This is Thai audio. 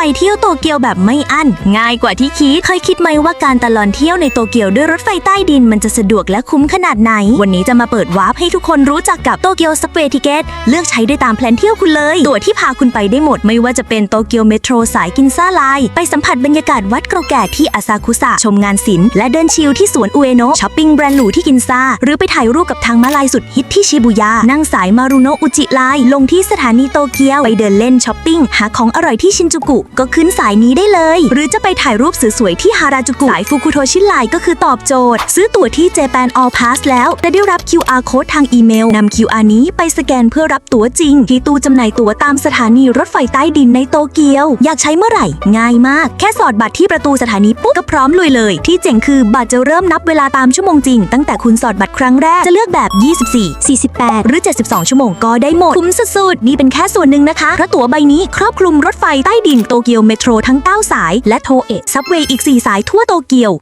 ไฟเที่ยวโตเกียวแบบไม่อั้น ง่ายกว่าที่คิด เคยคิดไหมว่าการตลอดเที่ยวในโตเกียวด้วยรถไฟใต้ดินมันจะสะดวกและคุ้มขนาดไหน วันนี้จะมาเปิดวาร์ปให้ทุกคนรู้จักกับโตเกียวสเปรทิเกตเลือกใช้ได้ตามแพลนเที่ยวคุณเลย ตั๋วที่พาคุณไปได้หมดไม่ว่าจะเป็นโตเกียวเมโทรสายกินซ่าไลน์ไปสัมผัสบรรยากาศวัดเก่าแก่ที่อาซาคุสะชมงานศิลป์และเดินชิลที่สวนอุเอโนะช้อปปิ้งแบรนด์หรูที่กินซ่าหรือไปถ่ายรูปกับทางมาลายสุดฮิตที่ชิบูย่านั่งสายมารุโนะอุจิไลน์ลงที่สถานีโตเกียวไปเดินเล่นช้อปปิ้งหาของอร่อยที่ชินจูกุก็ขึ้นสายนี้ได้เลย หรือจะไปถ่ายรูปสวยๆที่ฮาราจูกุสายฟุกุโทชิไลน์ก็คือตอบโจทย์ ซื้อตั๋วที่ Japan All Pass แล้วแต่ได้รับ QR code ทางอีเมลนำ QR นี้ไปสแกนเพื่อรับตั๋วจริง ที่ตู้จำหน่ายตั๋วตามสถานีรถไฟใต้ดินในโตเกียว อยากใช้เมื่อไหร่ ง่ายมาก แค่สอดบัตรที่ประตูสถานีปุ๊บก็พร้อมลุยเลย ที่เจ๋งคือบัตรจะเริ่มนับเวลาตามชั่วโมงจริง ตั้งแต่คุณสอดบัตรครั้งแรกจะเลือกแบบ 24 48 หรือ 72 ชั่วโมงก็ได้หมดคุ้มสุดๆนี่เป็นแค่ส่วนหนึ่งนะคะเพราะตั๋วใบนี้ครอบคลุมรถไฟใต้ดินโตเกียวเมโทรทั้ง 9 สาย และโทเอะซับเวย์อีก 4 สายทั่วโตเกียว